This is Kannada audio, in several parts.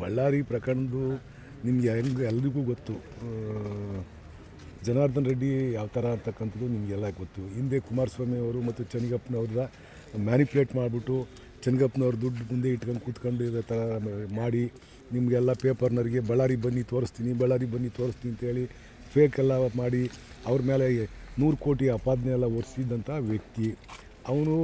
ಬಳ್ಳಾರಿ ಪ್ರಕರಣದ್ದು ನಿಮಗೆ ಹೆಂಗೆ ಎಲ್ರಿಗೂ ಗೊತ್ತು. ಜನಾರ್ದನ್ ರೆಡ್ಡಿ ಯಾವ ಥರ ಅಂತಕ್ಕಂಥದ್ದು ನಿಮಗೆಲ್ಲ ಗೊತ್ತು. ಹಿಂದೆ ಕುಮಾರಸ್ವಾಮಿ ಅವರು ಮತ್ತು ಚನ್ನಿಗಪ್ಪನವ್ರದ್ದ ಮ್ಯಾನಿಪ್ಯುಲೇಟ್ ಮಾಡಿಬಿಟ್ಟು ಚೆನ್ನಗಪ್ಪನವ್ರ ದುಡ್ಡು ಮುಂದೆ ಇಟ್ಕೊಂಡು ಕೂತ್ಕೊಂಡು ಇರೋ ಥರ ಮಾಡಿ, ನಿಮಗೆಲ್ಲ ಪೇಪರ್ನವ್ರಿಗೆ ಬಳ್ಳಾರಿ ಬನ್ನಿ ತೋರಿಸ್ತೀನಿ, ಬಳ್ಳಾರಿ ಬನ್ನಿ ತೋರಿಸ್ತೀನಿ ಅಂತೇಳಿ ಫೇಕ್ ಎಲ್ಲ ಮಾಡಿ, ಅವ್ರ ಮೇಲೆ ನೂರು ಕೋಟಿ ಅಪಾದನೆ ಎಲ್ಲ ಒರೆಸಿದಂಥ ವ್ಯಕ್ತಿ. ಅವನು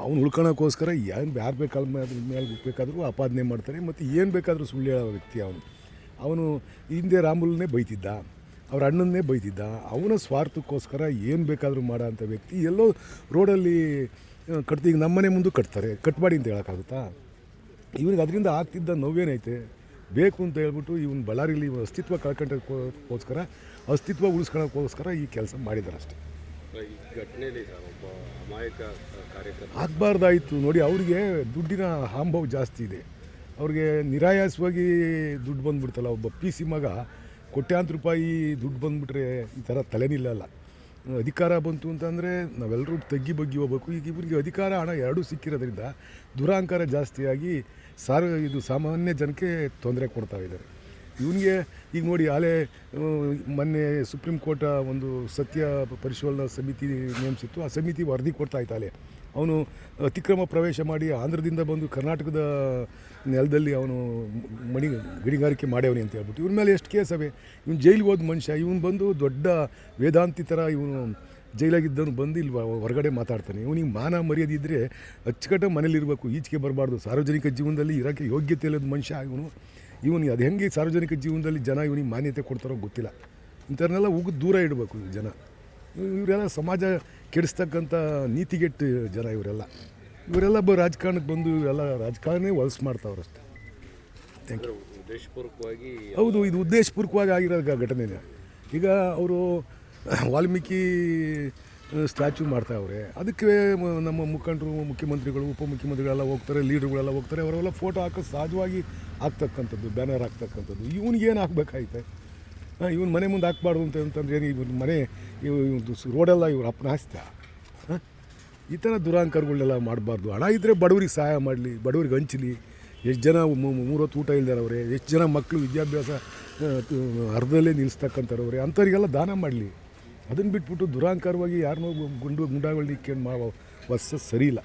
ಅವ್ನು ಉಳ್ಕೊಳಕ್ಕೋಸ್ಕರ ಏನು ಯಾರು ಬೇಕಾದ ಮೇಲೆ ಬೇಕಾದರೂ ಆಪಾದನೆ ಮಾಡ್ತಾರೆ ಮತ್ತು ಏನು ಬೇಕಾದರೂ ಸುಳ್ಳು ಹೇಳೋ ವ್ಯಕ್ತಿ ಅವನು. ಅವನು ಹಿಂದೆ ರಾಮುಲನ್ನೇ ಬೈತಿದ್ದ ಅವ್ರ ಅಣ್ಣನ್ನೇ ಬೈತಿದ್ದ ಅವನ ಸ್ವಾರ್ಥಕ್ಕೋಸ್ಕರ ಏನು ಬೇಕಾದರೂ ಮಾಡೋ ಅಂಥ ವ್ಯಕ್ತಿ ಎಲ್ಲೋ ರೋಡಲ್ಲಿ ಆ, ಕಟ್ತಿ ಈಗ ನಮ್ಮನೆ ಮುಂದೆ ಕಟ್ತಾರೆ ಕಟ್ಬಾಡಿ ಅಂತ ಹೇಳೋಕ್ಕಾಗುತ್ತಾ? ಇವ್ರಿಗೆ ಅದರಿಂದ ಆಗ್ತಿದ್ದ ನೋವೇನೈತೆ? ಬೇಕು ಅಂತ ಹೇಳ್ಬಿಟ್ಟು ಇವನ್ ಬಳ್ಳಾರಿಲಿ ಅಸ್ತಿತ್ವ ಕಳ್ಕೊಂಡಕ್ಕೋಸ್ಕರ ಅಸ್ತಿತ್ವ ಉಳಿಸ್ಕೊಳ್ಳೋಕ್ಕೋಸ್ಕರ ಈ ಕೆಲಸ ಮಾಡಿದ್ದಾರೆ ಅಷ್ಟೇ ಈ ಆಗಬಾರ್ದಾಯಿತು. ನೋಡಿ, ಅವರಿಗೆ ದುಡ್ಡಿನ ಹಾಂಭಾವ ಜಾಸ್ತಿ ಇದೆ. ಅವ್ರಿಗೆ ನಿರಾಯಾಸವಾಗಿ ದುಡ್ಡು ಬಂದ್ಬಿಡ್ತಲ್ಲ, ಒಬ್ಬ ಪಿ ಸಿ ಮಗ ಕೋಟ್ಯಾಂತರ ರೂಪಾಯಿ ದುಡ್ಡು ಬಂದ್ಬಿಟ್ರೆ ಈ ಥರ ತಲೆನಿಲ್ಲಲ್ಲ ಅಧಿಕಾರ ಬಂತು ಅಂತಂದರೆ ನಾವೆಲ್ಲರೂ ತಗ್ಗಿ ಬಗ್ಗಿ ಹೋಗ್ಬೇಕು. ಈಗ ಇವರಿಗೆ ಅಧಿಕಾರ ಹಣ ಎರಡೂ ಸಿಕ್ಕಿರೋದ್ರಿಂದ ದುರಾಂಕಾರ ಜಾಸ್ತಿಯಾಗಿ ಸಾರ್, ಇದು ಸಾಮಾನ್ಯ ಜನಕ್ಕೆ ತೊಂದರೆ ಕೊಡ್ತಾ ಇದ್ದಾರೆ. ಇವನಿಗೆ ಈಗ ನೋಡಿ ಆಲೆ ಮೊನ್ನೆ ಸುಪ್ರೀಂ ಕೋರ್ಟ ಒಂದು ಸತ್ಯ ಪರಿಶೋಧನಾ ಸಮಿತಿ ನೇಮಿಸಿತ್ತು. ಆ ಸಮಿತಿ ವರದಿ ಕೊಡ್ತಾ ಅಲೆ. ಅವನು ಅತಿಕ್ರಮ ಪ್ರವೇಶ ಮಾಡಿ ಆಂಧ್ರದಿಂದ ಬಂದು ಕರ್ನಾಟಕದ ನೆಲದಲ್ಲಿ ಅವನು ಮಣಿ ಗಣಿಗಾರಿಕೆ ಮಾಡ್ಯವನಿ ಅಂತ ಹೇಳ್ಬಿಟ್ಟು. ಇವ್ರ ಮೇಲೆ ಎಷ್ಟು ಕೇಸ್ ಅವೆ? ಇವ್ನು ಜೈಲಿಗೆ ಹೋದ ಮನುಷ್ಯ, ಇವನು ಬಂದು ದೊಡ್ಡ ವೇದಾಂತಿ ಥರ ಇವನು ಜೈಲಾಗಿದ್ದವನು ಬಂದು ಇಲ್ಲಿ ಹೊರಗಡೆ ಮಾತಾಡ್ತಾನೆ. ಇವನಿಗೆ ಮಾನ ಮರ್ಯಾದೆ ಇದ್ದರೆ ಅಚ್ಚುಕಟ್ಟ ಮನೇಲಿರಬೇಕು. ಈಚೆಗೆ ಬರಬಾರ್ದು. ಸಾರ್ವಜನಿಕ ಜೀವನದಲ್ಲಿ ಇರೋಕ್ಕೆ ಯೋಗ್ಯತೆ ಇಲ್ಲದ ಮನುಷ್ಯ ಇವನು. ಇವನು ಅದು ಹೆಂಗೆ ಸಾರ್ವಜನಿಕ ಜೀವನದಲ್ಲಿ ಜನ ಇವನಿಗೆ ಮಾನ್ಯತೆ ಕೊಡ್ತಾರೋ ಗೊತ್ತಿಲ್ಲ. ಇಂಥವ್ರನ್ನೆಲ್ಲ ಹೋಗಿ ದೂರ ಇಡಬೇಕು ಜನ. ಇವ್- ಇವರೆಲ್ಲ ಸಮಾಜ ಕೆಡಿಸ್ತಕ್ಕಂಥ ನೀತಿಗೆಟ್ಟು ಜನ ಇವರೆಲ್ಲ. ಇವರೆಲ್ಲ ಬ ರಾಜಕಾರಣಕ್ಕೆ ಬಂದು ಇವರೆಲ್ಲ ರಾಜಕಾರಣನೇ ಹೊಲಸು ಮಾಡ್ತಾವ್ರಷ್ಟೆ ಥ್ಯಾಂಕ್ ಯು ಉದ್ದೇಶಪೂರ್ವಕವಾಗಿ ಹೌದು ಇದು ಉದ್ದೇಶಪೂರ್ವಕವಾಗಿ ಆಗಿರೋ ಘಟನೆ ಘಟನೆನೇ. ಈಗ ಅವರು ವಾಲ್ಮೀಕಿ ಸ್ಟ್ಯಾಚು ಮಾಡ್ತಾವ್ರೆ ಅದಕ್ಕೆ ನಮ್ಮ ಮುಖಂಡರು, ಮುಖ್ಯಮಂತ್ರಿಗಳು, ಉಪಮುಖ್ಯಮಂತ್ರಿಗಳೆಲ್ಲ ಹೋಗ್ತಾರೆ, ಲೀಡ್ರುಗಳೆಲ್ಲ ಹೋಗ್ತಾರೆ, ಅವರೆಲ್ಲ ಫೋಟೋ ಹಾಕೋ ಸಹಜವಾಗಿ ಆಗ್ತಕ್ಕಂಥದ್ದು ಬ್ಯಾನರ್ ಹಾಕ್ತಕ್ಕಂಥದ್ದು ಏನು ಹಾಕ್ಬೇಕಾಯ್ತೆ ಇವನು ಮನೆ ಮುಂದೆ ಹಾಕ್ಬಾರ್ದು ಅಂತ ಅಂತಂದ್ರೆ ಏನು ಇವ್ರ ಮನೆ ಇವ್ ಇವ್ನ್ದು ಸ್- ರೋಡೆಲ್ಲ ಇವ್ರು ಅಪ್ಪನ ಹಾಸ್ತ ಈ ಥರ ದುರಾಂಕರ್ಗಳನ್ನೆಲ್ಲ ಮಾಡಬಾರ್ದು. ಹಣ ಇದ್ದರೆ ಬಡವರಿಗೆ ಸಹಾಯ ಮಾಡಲಿ, ಬಡವರಿಗೆ ಹಂಚಲಿ. ಎಷ್ಟು ಜನ ಮೂರತ್ತು ಊಟ ಇಲ್ದಾರವ್ರೆ ಎಷ್ಟು ಜನ ಮಕ್ಕಳು ವಿದ್ಯಾಭ್ಯಾಸ ಅರ್ಧದಲ್ಲೇ ನಿಲ್ಲಿಸ್ತಕ್ಕಂಥವ್ರೆ ಅಂಥವ್ರಿಗೆಲ್ಲ ದಾನ ಮಾಡಲಿ. ಅದನ್ನು ಬಿಟ್ಬಿಟ್ಟು ದುರಾಂಕಾರವಾಗಿ ಯಾರನ್ನೂ ಗುಂಡು ಗುಂಡಾಗಳನ್ನ ಇಕ್ಕೊಂಡು ಮಾಡೋ ವರ್ಷ ಸರಿ ಇಲ್ಲ.